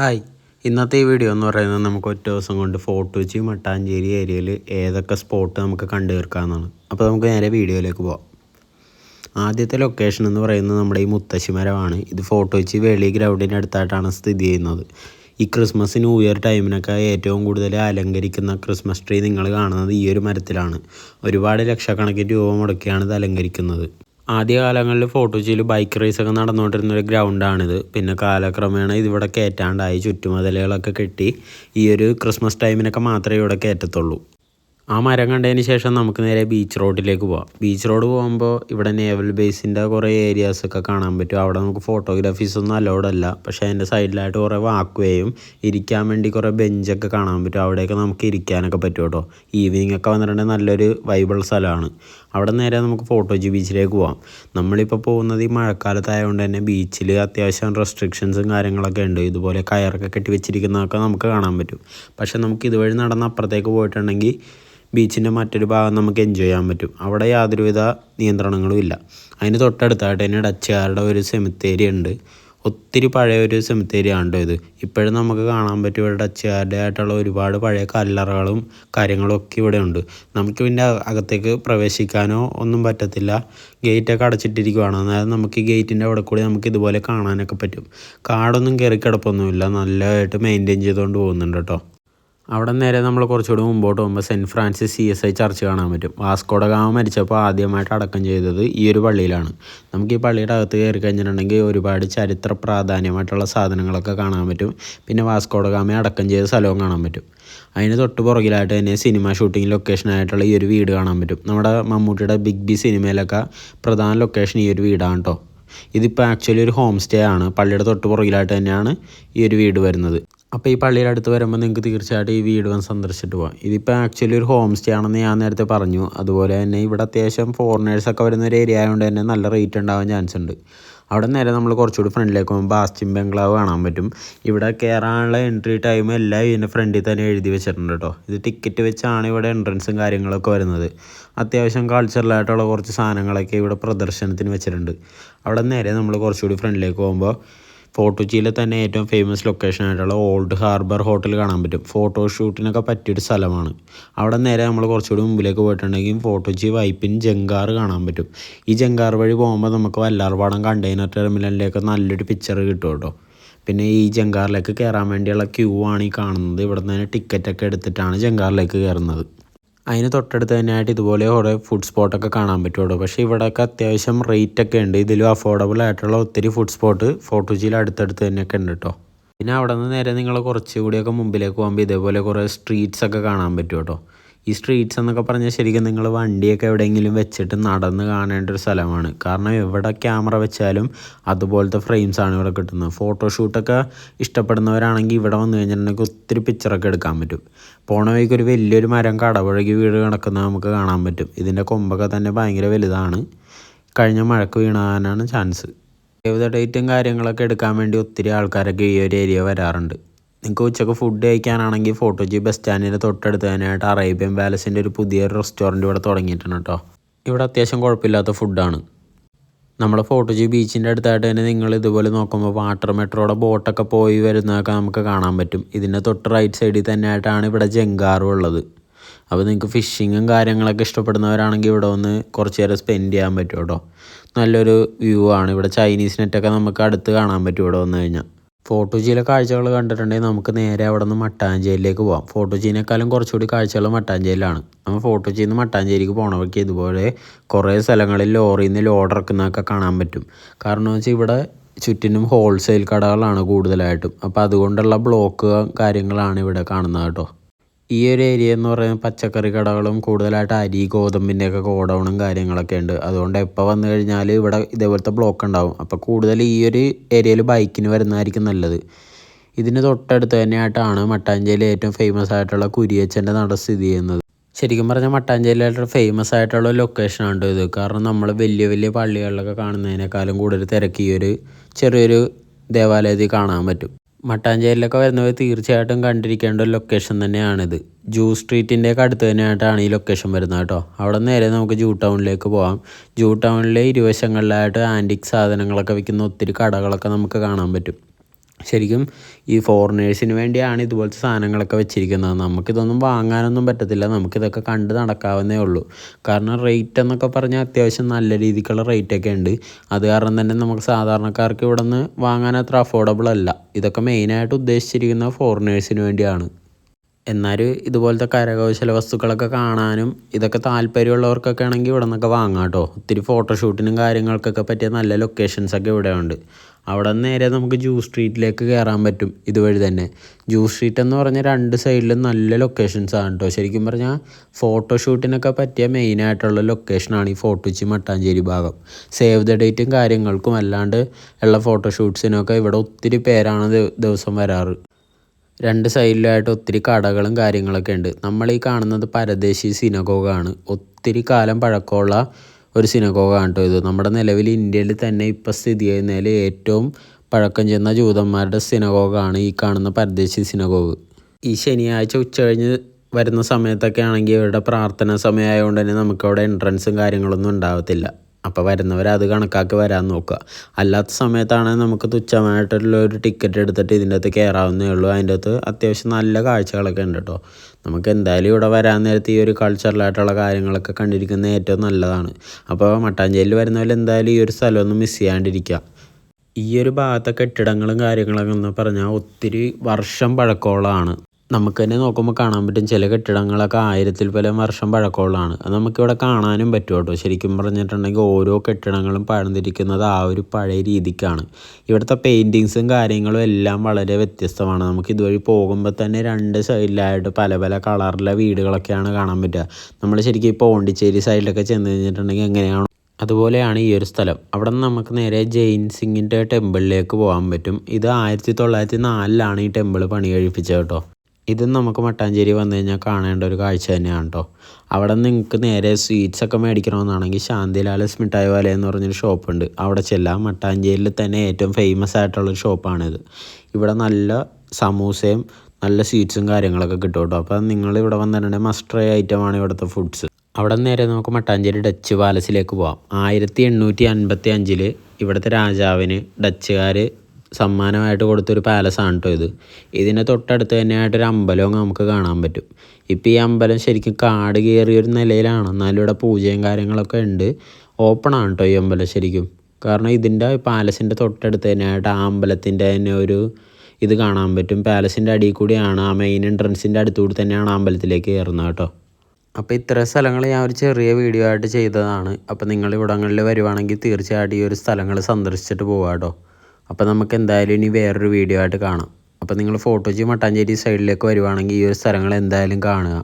Hi. ഇന്നത്തെ ഈ video എന്ന് പറയുന്നത് നമുക്ക് ഒറ്റ ദിവസം കൊണ്ട് ഫോർട്ട് കൊച്ചി മട്ടാഞ്ചേരി ഏരിയയിൽ ഏതൊക്കെ സ്പോട്ട് നമുക്ക് കണ്ടു തീർക്കാമെന്നാണ് അപ്പോൾ നമുക്ക് നേരെ വീഡിയോയിലേക്ക് പോവാം. ആദ്യത്തെ ലൊക്കേഷൻ എന്ന് പറയുന്നത് നമ്മുടെ ഈ മുത്തശ്ശിമരമാണ്. ഇത് ഫോർട്ട് കൊച്ചി വേളി ഗ്രൗണ്ടിന്റെ അടുത്തായിട്ടാണ് സ്ഥിതി ചെയ്യുന്നത്. ഈ ക്രിസ്മസ് ന്യൂ ഇയർ ടൈമിനൊക്കെ ഏറ്റവും കൂടുതൽ അലങ്കരിക്കുന്ന ക്രിസ്മസ് ട്രീ നിങ്ങൾ കാണുന്നത് ഈ ഒരു മരത്തിലാണ്. ഒരുപാട് ലക്ഷക്കണക്കിന് രൂപ മുടക്കിയാണ് ഇത് അലങ്കരിക്കുന്നത്. ആദ്യകാലങ്ങളിൽ ഫോട്ടോച്ചിയിൽ ബൈക്ക് റേസൊക്കെ നടന്നുകൊണ്ടിരുന്ന ഒരു ഗ്രൗണ്ടാണിത് പിന്നെ കാലക്രമേണ ഇതിവിടെ കയറ്റാണ്ടായി ചുറ്റുമതിലുകളൊക്കെ കെട്ടി ഈ ഒരു ക്രിസ്മസ് ടൈമിനൊക്കെ മാത്രമേ ഇവിടെ കയറ്റത്തുള്ളൂ ആ മരം കണ്ടതിന് ശേഷം നമുക്ക് നേരെ ബീച്ച് റോഡിലേക്ക് പോവാം. ബീച്ച് റോഡ് പോകുമ്പോൾ ഇവിടെ നേവൽ ബേസിന്റെ കുറേ ഏരിയാസൊക്കെ കാണാൻ പറ്റും. അവിടെ നമുക്ക് ഫോട്ടോഗ്രാഫീസ് ഒന്നും അലൗഡ് അല്ല. പക്ഷേ അതിന്റെ സൈഡിലായിട്ട് കുറേ വാക്വേയും ഇരിക്കാൻ വേണ്ടി കുറേ ബെഞ്ചൊക്കെ കാണാൻ പറ്റും. അവിടെയൊക്കെ നമുക്ക് ഇരിക്കാനൊക്കെ പറ്റും കേട്ടോ. ഈവനിങ് ഒക്കെ വന്നിട്ടുണ്ടെങ്കിൽ നല്ലൊരു വൈബിൾ സ്ഥലമാണ്. അവിടെ നേരെ നമുക്ക് ഫോട്ടോജി ബീച്ചിലേക്ക് പോവാം. നമ്മളിപ്പോൾ പോകുന്നത് ഈ മഴക്കാലത്തായതുകൊണ്ട് തന്നെ ബീച്ചിൽ അത്യാവശ്യം റെസ്ട്രിക്ഷൻസും കാര്യങ്ങളൊക്കെ ഉണ്ട്. ഇതുപോലെ കയറൊക്കെ കെട്ടി വെച്ചിരിക്കുന്നതൊക്കെ നമുക്ക് കാണാൻ പറ്റും. പക്ഷേ നമുക്ക് ഇതുവഴി നടന്ന് അപ്പുറത്തേക്ക് പോയിട്ടുണ്ടെങ്കിൽ ബീച്ചിന്റെ മറ്റൊരു ഭാഗം നമുക്ക് എൻജോയ് ചെയ്യാൻ പറ്റും. അവിടെ യാതൊരുവിധ നിയന്ത്രണങ്ങളും ഇല്ല. അതിന് തൊട്ടടുത്തായിട്ട് തന്നെ ഡച്ചുകാരുടെ ഒരു സെമിത്തേരി ഉണ്ട്. ഒത്തിരി പഴയ ഒരു സെമിത്തേരി ആണ് കേട്ടോ ഇത്. ഇപ്പോഴും നമുക്ക് കാണാൻ പറ്റും ഇവിടെ ഡച്ചുകാരുടെ ആയിട്ടുള്ള ഒരുപാട് പഴയ കല്ലറകളും കാര്യങ്ങളും ഒക്കെ ഇവിടെ ഉണ്ട്. നമുക്ക് പിന്നെ അകത്തേക്ക് പ്രവേശിക്കാനോ ഒന്നും പറ്റത്തില്ല. ഗേറ്റൊക്കെ അടച്ചിട്ടിരിക്കുവാണ്. അതായത് നമുക്ക് ഈ ഗേറ്റിന്റെ അവിടെ കൂടി നമുക്ക് ഇതുപോലെ കാണാനൊക്കെ പറ്റും. കാടൊന്നും കയറി കിടപ്പൊന്നുമില്ല. നല്ലതായിട്ട് മെയിന്റെയിൻ ചെയ്തുകൊണ്ട് പോകുന്നുണ്ട് കേട്ടോ. അവിടെ നേരെ നമ്മൾ കുറച്ചുകൂടി മുമ്പോട്ട് പോകുമ്പോൾ Saint Francis C S I church കാണാൻ പറ്റും. വാസ്കോഡ ഗാമ മരിച്ചപ്പോൾ ആദ്യമായിട്ട് അടക്കം ചെയ്തത് ഈ ഒരു പള്ളിയിലാണ്. നമുക്ക് ഈ പള്ളിയുടെ അകത്ത് കയറി കഴിഞ്ഞിട്ടുണ്ടെങ്കിൽ ഒരുപാട് ചരിത്ര പ്രാധാന്യമായിട്ടുള്ള സാധനങ്ങളൊക്കെ കാണാൻ പറ്റും. പിന്നെ വാസ്കോഡ ഗാമയെ അടക്കം ചെയ്ത സ്ഥലവും കാണാൻ പറ്റും. അതിന് തൊട്ട് പുറകിലായിട്ട് തന്നെ സിനിമ ഷൂട്ടിംഗ് ലൊക്കേഷനായിട്ടുള്ള ഈ ഒരു വീട് കാണാൻ പറ്റും. നമ്മുടെ മമ്മൂട്ടിയുടെ ബിഗ് ബി സിനിമയിലൊക്കെ പ്രധാന ലൊക്കേഷൻ ഈ ഒരു വീടാണ് കേട്ടോ. ഇതിപ്പോൾ ആക്ച്വലി ഒരു ഹോം സ്റ്റേ ആണ്. പള്ളിയുടെ തൊട്ട് പുറകിലായിട്ട് തന്നെയാണ് ഈ ഒരു വീട് വരുന്നത്. അപ്പോൾ ഈ പള്ളിയുടെ അടുത്ത് വരുമ്പോൾ നിങ്ങൾക്ക് തീർച്ചയായിട്ടും ഈ വീട് വന്ന് സന്ദർശിച്ചിട്ട് പോകാം ഇതിപ്പോൾ ആക്ച്വലി ഒരു ഹോം സ്റ്റേ ആണെന്ന് ഞാൻ നേരത്തെ പറഞ്ഞു. അതുപോലെ തന്നെ ഇവിടെ അത്യാവശ്യം ഫോറിനേഴ്സൊക്കെ വരുന്ന ഒരു ഏരിയ ആയതുകൊണ്ട് തന്നെ നല്ല റേറ്റ് ഉണ്ടാവാൻ ചാൻസ് ഉണ്ട്. അവിടെ നേരെ നമ്മൾ കുറച്ചുകൂടി ഫ്രണ്ടിലേക്ക് പോകുമ്പോൾ ബാസ്റ്റിൻ ബംഗ്ലാവ് കാണാൻ പറ്റും. ഇവിടെ കയറാനുള്ള എൻട്രി ടൈം എല്ലാം ഇതിന്റെ ഫ്രണ്ടിൽ തന്നെ എഴുതി വെച്ചിട്ടുണ്ട് കേട്ടോ. ഇത് ടിക്കറ്റ് വെച്ചാണ് ഇവിടെ എൻട്രൻസും കാര്യങ്ങളൊക്കെ വരുന്നത്. അത്യാവശ്യം കൾച്ചറലായിട്ടുള്ള കുറച്ച് സാധനങ്ങളൊക്കെ ഇവിടെ പ്രദർശനത്തിന് വെച്ചിട്ടുണ്ട്. അവിടെ നേരെ നമ്മൾ കുറച്ചുകൂടി ഫ്രണ്ടിലേക്ക് പോകുമ്പോൾ ഫോർട്ടുച്ചിയിലെ തന്നെ ഏറ്റവും ഫേമസ് ലൊക്കേഷൻ ആയിട്ടുള്ള ഓൾഡ് ഹാർബർ ഹോട്ടൽ കാണാൻ പറ്റും. ഫോട്ടോ ഷൂട്ടിനൊക്കെ പറ്റിയൊരു സ്ഥലമാണ്. അവിടെ നേരെ നമ്മൾ കുറച്ചുകൂടി മുമ്പിലേക്ക് പോയിട്ടുണ്ടെങ്കിൽ ഫോർട്ടുച്ചി വൈപ്പിൻ ജങ്കാർ കാണാൻ പറ്റും. ഈ ജങ്കാർ വഴി പോകുമ്പോൾ നമുക്ക് വല്ലാർപാടം കണ്ടെയ്നർ ടെർമിനലിലേക്ക് നല്ലൊരു പിക്ചർ കിട്ടും കേട്ടോ. പിന്നെ ഈ ജങ്കാറിലേക്ക് കയറാൻ വേണ്ടിയുള്ള ക്യൂ ആണ് ഈ കാണുന്നത്. ഇവിടെ നിന്ന് തന്നെ ടിക്കറ്റൊക്കെ എടുത്തിട്ടാണ് ജങ്കാറിലേക്ക് കയറുന്നത്. അതിന് തൊട്ടടുത്ത് തന്നെയായിട്ട് ഇതുപോലെ കുറേ ഫുഡ് സ്പോട്ടൊക്കെ കാണാൻ പറ്റുള്ളൂ. പക്ഷേ ഇവിടെയൊക്കെ അത്യാവശ്യം റേറ്റ് ഒക്കെ ഉണ്ട്. ഇതിലും അഫോർഡബിൾ ആയിട്ടുള്ള ഒത്തിരി ഫുഡ് സ്പോട്ട് ഫോർട്ടുജിയിൽ അടുത്തടുത്ത് തന്നെയൊക്കെ ഉണ്ട് കേട്ടോ പിന്നെ അവിടെ നിന്ന് നേരെ നിങ്ങൾ കുറച്ചുകൂടിയൊക്കെ മുമ്പിലേക്ക് പോകുമ്പോൾ ഇതേപോലെ കുറേ സ്ട്രീറ്റ്സ് ഒക്കെ കാണാൻ പറ്റും കേട്ടോ ഈ സ്ട്രീറ്റ്സ് എന്നൊക്കെ പറഞ്ഞാൽ ശരിക്കും നിങ്ങൾ വണ്ടിയൊക്കെ എവിടെയെങ്കിലും വെച്ചിട്ട് നടന്ന് കാണേണ്ട ഒരു സ്ഥലമാണ്. കാരണം എവിടെ ക്യാമറ വെച്ചാലും അതുപോലത്തെ ഫ്രെയിംസ് ആണ് ഇവിടെ കിട്ടുന്നത്. ഫോട്ടോഷൂട്ടൊക്കെ ഇഷ്ടപ്പെടുന്നവരാണെങ്കിൽ ഇവിടെ വന്നു കഴിഞ്ഞിട്ടുണ്ടെങ്കിൽ ഒത്തിരി പിക്ചറൊക്കെ എടുക്കാൻ പറ്റും. പോണ വഴിക്ക് ഒരു വലിയൊരു മരം കടപുഴകി വീട് കിടക്കുന്നത് നമുക്ക് കാണാൻ പറ്റും. ഇതിന്റെ കൊമ്പൊക്കെ തന്നെ ഭയങ്കര വലുതാണ്. കഴിഞ്ഞ മഴക്ക് വീണാനാണ് ചാൻസ് സേവ് ദ ഡേറ്റും കാര്യങ്ങളൊക്കെ എടുക്കാൻ വേണ്ടി ഒത്തിരി ആൾക്കാരൊക്കെ ഈ ഒരു ഏരിയ വരാറുണ്ട്. നിങ്ങൾക്ക് ഉച്ചയ്ക്ക് ഫുഡ് കഴിക്കാനാണെങ്കിൽ ഫോട്ടോജി ബസ് സ്റ്റാൻഡിന്റെ തൊട്ടടുത്ത് തന്നെയായിട്ട് അറേബ്യൻ പാലസിന്റെ ഒരു പുതിയൊരു റെസ്റ്റോറന്റ് ഇവിടെ തുടങ്ങിയിട്ടുണ്ട് കേട്ടോ. ഇവിടെ അത്യാവശ്യം കുഴപ്പമില്ലാത്ത ഫുഡാണ് നമ്മുടെ ഫോട്ടോജി ബീച്ചിന്റെ അടുത്തായിട്ട് തന്നെ നിങ്ങൾ ഇതുപോലെ നോക്കുമ്പോൾ വാട്ടർ മെട്രോയുടെ ബോട്ടൊക്കെ പോയി വരുന്നതൊക്കെ നമുക്ക് കാണാൻ പറ്റും. ഇതിന്റെ തൊട്ട് റൈറ്റ് സൈഡിൽ തന്നെയായിട്ടാണ് ഇവിടെ ജങ്കാറും ഉള്ളത്. അപ്പോൾ നിങ്ങൾക്ക് ഫിഷിങ്ങും കാര്യങ്ങളൊക്കെ ഇഷ്ടപ്പെടുന്നവരാണെങ്കിൽ ഇവിടെ ഒന്ന് കുറച്ച് നേരം സ്പെൻഡ് ചെയ്യാൻ പറ്റും കേട്ടോ. നല്ലൊരു വ്യൂ ആണ്. ഇവിടെ ചൈനീസ് നെറ്റൊക്കെ നമുക്ക് അടുത്ത് കാണാൻ പറ്റും ഇവിടെ വന്നു കഴിഞ്ഞാൽ. ഫോട്ടോജിയിലെ കാഴ്ചകൾ കണ്ടിട്ടുണ്ടെങ്കിൽ നമുക്ക് നേരെ അവിടെ നിന്ന് മട്ടാഞ്ചേരിയിലേക്ക് പോകാം ഫോട്ടോജിനേക്കാളും കുറച്ചുകൂടി കാഴ്ചകൾ മട്ടാഞ്ചേരിയിലാണ്. നമ്മൾ ഫോട്ടോജിയിൽ നിന്ന് മട്ടാഞ്ചേരിക്ക് പോകണവർക്ക് ഇതുപോലെ കുറേ സ്ഥലങ്ങളിൽ ലോറിയിൽ നിന്ന് ലോഡ് ഇറക്കുന്നതൊക്കെ കാണാൻ പറ്റും. കാരണം വെച്ചാൽ ഇവിടെ ചുറ്റിനും ഹോൾസെയിൽ കടകളാണ് കൂടുതലായിട്ടും. അപ്പോൾ അതുകൊണ്ടുള്ള ബ്ലോക്ക് കാര്യങ്ങളാണ് ഇവിടെ കാണുന്നത് കേട്ടോ. ഈ ഒരു ഏരിയ എന്ന് പറയുന്നത് പച്ചക്കറി കടകളും കൂടുതലായിട്ട് അരി ഗോതമ്പിന്റെയൊക്കെ ഗോഡൗണും കാര്യങ്ങളൊക്കെ ഉണ്ട്. അതുകൊണ്ട് എപ്പോൾ വന്നു കഴിഞ്ഞാൽ ഇവിടെ ഇതേപോലത്തെ ബ്ലോക്ക് ഉണ്ടാവും. അപ്പോൾ കൂടുതൽ ഈ ഒരു ഏരിയയിൽ ബൈക്കിന് വരുന്നതായിരിക്കും നല്ലത്. ഇതിന് തൊട്ടടുത്ത് തന്നെയായിട്ടാണ് മട്ടാഞ്ചേരിയിലെ ഏറ്റവും ഫേമസ് ആയിട്ടുള്ള കുരിയച്ചന്റെ നട സ്ഥിതി ചെയ്യുന്നത്. ശരിക്കും പറഞ്ഞാൽ മട്ടാഞ്ചേരിയിലായിട്ട് ഫേമസ് ആയിട്ടുള്ള ലൊക്കേഷനാണ് ഇത്. കാരണം നമ്മൾ വലിയ വലിയ പള്ളികളിലൊക്കെ കാണുന്നതിനേക്കാളും കൂടുതൽ തിരക്ക് ഈ ഒരു ചെറിയൊരു ദേവാലയത്തിൽ കാണാൻ പറ്റും. മട്ടാഞ്ചേരിയിലൊക്കെ വരുന്നവർ തീർച്ചയായിട്ടും കണ്ടിരിക്കേണ്ട ഒരു ലൊക്കേഷൻ തന്നെയാണിത്. ജൂ സ്ട്രീറ്റിന്റെ ഒക്കെ അടുത്ത് തന്നെയായിട്ടാണ് ഈ ലൊക്കേഷൻ വരുന്നത് കേട്ടോ. അവിടെ നേരെ നമുക്ക് ജൂ ടൗണിലേക്ക് പോകാം ജൂ ടൗണിലെ ഇരുവശങ്ങളിലായിട്ട് ആന്റിക് സാധനങ്ങളൊക്കെ വിൽക്കുന്ന ഒത്തിരി കടകളൊക്കെ നമുക്ക് കാണാൻ പറ്റും. ശരിക്കും ഈ ഫോറിനേഴ്സിന് വേണ്ടിയാണ് ഇതുപോലത്തെ സാധനങ്ങളൊക്കെ വെച്ചിരിക്കുന്നത്. നമുക്കിതൊന്നും വാങ്ങാനൊന്നും പറ്റത്തില്ല. നമുക്കിതൊക്കെ കണ്ട് നടക്കാവുന്നേ ഉള്ളൂ. കാരണം റേറ്റ് എന്നൊക്കെ പറഞ്ഞാൽ അത്യാവശ്യം നല്ല രീതിക്കുള്ള റേറ്റൊക്കെ ഉണ്ട്. അത് കാരണം തന്നെ നമുക്ക് സാധാരണക്കാർക്ക് ഇവിടെ നിന്ന് വാങ്ങാൻ അത്ര അഫോർഡബിൾ അല്ല. ഇതൊക്കെ മെയിനായിട്ട് ഉദ്ദേശിച്ചിരിക്കുന്നത് ഫോറിനേഴ്സിന് വേണ്ടിയാണ്. എന്നാലും ഇതുപോലത്തെ കരകൗശല വസ്തുക്കളൊക്കെ കാണാനും ഇതൊക്കെ താല്പര്യമുള്ളവർക്കൊക്കെ ആണെങ്കിൽ ഇവിടെ നിന്നൊക്കെ വാങ്ങാം കേട്ടോ. ഒത്തിരി ഫോട്ടോഷൂട്ടിനും കാര്യങ്ങൾക്കൊക്കെ പറ്റിയ നല്ല ലൊക്കേഷൻസൊക്കെ ഇവിടെ ഉണ്ട് അവിടെ നിന്ന് നേരെ നമുക്ക് ജൂ സ്ട്രീറ്റിലേക്ക് കയറാൻ പറ്റും ഇതുവഴി തന്നെ. ജൂ സ്ട്രീറ്റ് എന്ന് പറഞ്ഞാൽ രണ്ട് സൈഡിലും നല്ല ലൊക്കേഷൻസ് ആണ് കേട്ടോ. ശരിക്കും പറഞ്ഞാൽ ഫോട്ടോഷൂട്ടിനൊക്കെ പറ്റിയ മെയിനായിട്ടുള്ള ലൊക്കേഷനാണ് ഈ ഫോട്ടോച്ചി മട്ടാഞ്ചേരി ഭാഗം. സേവ് ദ ഡേറ്റും കാര്യങ്ങൾക്കും അല്ലാണ്ട് ഉള്ള ഫോട്ടോഷൂട്ട്സിനൊക്കെ ഇവിടെ ഒത്തിരി പേരാണ് ദിവസം വരാറ്. രണ്ട് സൈഡിലായിട്ട് ഒത്തിരി കടകളും കാര്യങ്ങളൊക്കെ ഉണ്ട്. നമ്മൾ ഈ കാണുന്നത് പരദേശി സിനഗോഗാണ്. ഒത്തിരി കാലം പഴക്കമുള്ള ഒരു സിനഗോഗാണ് കേട്ടോ ഇത്. നമ്മുടെ നിലവിൽ ഇന്ത്യയിൽ തന്നെ ഇപ്പോൾ സ്ഥിതി ചെയ്യുന്നതിൽ ഏറ്റവും പഴക്കം ചെന്ന ജൂതന്മാരുടെ സിനഗോഗാണ് ഈ കാണുന്ന പരദേശി സിനഗോഗ്. ഈ ശനിയാഴ്ച ഉച്ച കഴിഞ്ഞ് വരുന്ന സമയത്തൊക്കെ ആണെങ്കിൽ ഇവരുടെ പ്രാർത്ഥനാ സമയമായതുകൊണ്ട് തന്നെ നമുക്കവിടെ എൻട്രൻസും കാര്യങ്ങളൊന്നും ഉണ്ടാവത്തില്ല. അപ്പോൾ വരുന്നവർ അത് കണക്കാക്കി വരാൻ നോക്കുക. അല്ലാത്ത സമയത്താണെങ്കിൽ നമുക്ക് തുച്ഛമായിട്ടുള്ള ഒരു ടിക്കറ്റ് എടുത്തിട്ട് ഇതിന്റെ അകത്ത് കയറാവുന്നേ ഉള്ളൂ. അതിന്റെ അകത്ത് അത്യാവശ്യം നല്ല കാഴ്ചകളൊക്കെ ഉണ്ട് കേട്ടോ നമുക്ക് എന്തായാലും ഇവിടെ വരാൻ നേരത്ത് ഈ ഒരു കൾച്ചറലായിട്ടുള്ള കാര്യങ്ങളൊക്കെ കണ്ടിരിക്കുന്നത് ഏറ്റവും നല്ലതാണ്. അപ്പോൾ മട്ടാഞ്ചേരിയിൽ വരുന്നവർ എന്തായാലും ഈ ഒരു സ്ഥലമൊന്നും മിസ് ചെയ്യാണ്ടിരിക്കുക. ഈ ഒരു ഭാഗത്തെ കെട്ടിടങ്ങളും കാര്യങ്ങളൊക്കെ എന്ന് പറഞ്ഞാൽ ഒത്തിരി വർഷം പഴക്കമുള്ളതാണ്. നമുക്ക് തന്നെ നോക്കുമ്പോൾ കാണാൻ പറ്റും ചില കെട്ടിടങ്ങളൊക്കെ ആയിരത്തിൽ പല വർഷം പഴക്കമുള്ളതാണ്. അത് നമുക്കിവിടെ കാണാനും പറ്റും കേട്ടോ. ശരിക്കും പറഞ്ഞിട്ടുണ്ടെങ്കിൽ ഓരോ കെട്ടിടങ്ങളും പഴന്നിരിക്കുന്നത് ആ ഒരു പഴയ രീതിക്കാണ്. ഇവിടുത്തെ പെയിന്റിങ്സും കാര്യങ്ങളും എല്ലാം വളരെ വ്യത്യസ്തമാണ്. നമുക്ക് ഇതുവഴി പോകുമ്പോൾ തന്നെ രണ്ട് സൈഡിലായിട്ട് പല പല കളറിലെ വീടുകളൊക്കെയാണ് കാണാൻ പറ്റുക. നമ്മൾ ശരിക്കും ഈ പോണ്ടിച്ചേരി സൈഡിലൊക്കെ ചെന്ന് കഴിഞ്ഞിട്ടുണ്ടെങ്കിൽ എങ്ങനെയാണ് അതുപോലെയാണ് ഈ ഒരു സ്ഥലം. അവിടെ നിന്ന് നമുക്ക് നേരെ ജെയിൻ സിംഗിന്റെ ടെമ്പിളിലേക്ക് പോകാൻ പറ്റും. ഇത് ആയിരത്തി തൊള്ളായിരത്തി നാലിലാണ് ഈ ടെമ്പിൾ പണി കഴിപ്പിച്ചത് കേട്ടോ. ഇതും നമുക്ക് മട്ടാഞ്ചേരി വന്നു കഴിഞ്ഞാൽ കാണേണ്ട ഒരു കാഴ്ച തന്നെയാണ് കേട്ടോ അവിടെ നിങ്ങൾക്ക് നേരെ സ്വീറ്റ്സ് ഒക്കെ മേടിക്കണമെന്നാണെങ്കിൽ ശാന്തിലാലസ് മിഠായി വാല എന്ന് പറഞ്ഞൊരു ഷോപ്പുണ്ട്. അവിടെ ചെല്ലാം മട്ടാഞ്ചേരിയിൽ തന്നെ ഏറ്റവും ഫേമസ് ആയിട്ടുള്ളൊരു ഷോപ്പാണിത്. ഇവിടെ നല്ല സമൂസയും നല്ല സ്വീറ്റ്സും കാര്യങ്ങളൊക്കെ കിട്ടും കേട്ടോ അപ്പോൾ നിങ്ങൾ ഇവിടെ വന്നിട്ടുണ്ടെങ്കിൽ മസ്റ്റ് ട്രൈ ഐറ്റമാണ് ഇവിടുത്തെ ഫുഡ്സ് അവിടെ നേരെ നമുക്ക് മട്ടാഞ്ചേരി ഡച്ച് പാലസിലേക്ക് പോവാം. ആയിരത്തി എണ്ണൂറ്റി അൻപത്തി അഞ്ചിൽ ഇവിടുത്തെ രാജാവിന് ഡച്ചുകാർ സമ്മാനമായിട്ട് കൊടുത്തൊരു പാലസാണ് കേട്ടോ ഇത്. ഇതിന്റെ തൊട്ടടുത്ത് തന്നെയായിട്ടൊരു അമ്പലവും നമുക്ക് കാണാൻ പറ്റും. ഇപ്പോൾ ഈ അമ്പലം ശരിക്കും കാട് കയറിയൊരു നിലയിലാണ്. എന്നാലും ഇവിടെ പൂജയും കാര്യങ്ങളൊക്കെ ഉണ്ട്. ഓപ്പൺ ആണ് കേട്ടോ ഈ അമ്പലം ശരിക്കും. കാരണം ഇതിന്റെ പാലസിന്റെ തൊട്ടടുത്ത് തന്നെയായിട്ട് ആ അമ്പലത്തിന്റെ തന്നെ ഒരു ഇത് കാണാൻ പറ്റും. പാലസിന്റെ അടിയിൽ കൂടിയാണ് ആ മെയിൻ എൻട്രൻസിന്റെ അടുത്തുകൂടി തന്നെയാണ് അമ്പലത്തിലേക്ക് കയറുന്നത് കേട്ടോ. അപ്പോൾ ഇത്ര സ്ഥലങ്ങൾ ഞാൻ ഒരു ചെറിയ വീഡിയോ ആയിട്ട് ചെയ്തതാണ്. അപ്പോൾ നിങ്ങൾ ഇവിടങ്ങളിൽ വരുവാണെങ്കിൽ തീർച്ചയായിട്ടും ഈ ഒരു സ്ഥലങ്ങൾ സന്ദർശിച്ചിട്ട് പോകാം കേട്ടോ. അപ്പോൾ നമുക്ക് എന്തായാലും ഇനി വേറൊരു വീഡിയോ ആയിട്ട് കാണാം. അപ്പോൾ നിങ്ങൾ ഫോട്ടോജി മട്ടാഞ്ചേരി സൈഡിലേക്ക് വരുവാണെങ്കിൽ ഈ ഒരു സ്ഥലങ്ങൾ എന്തായാലും കാണുക.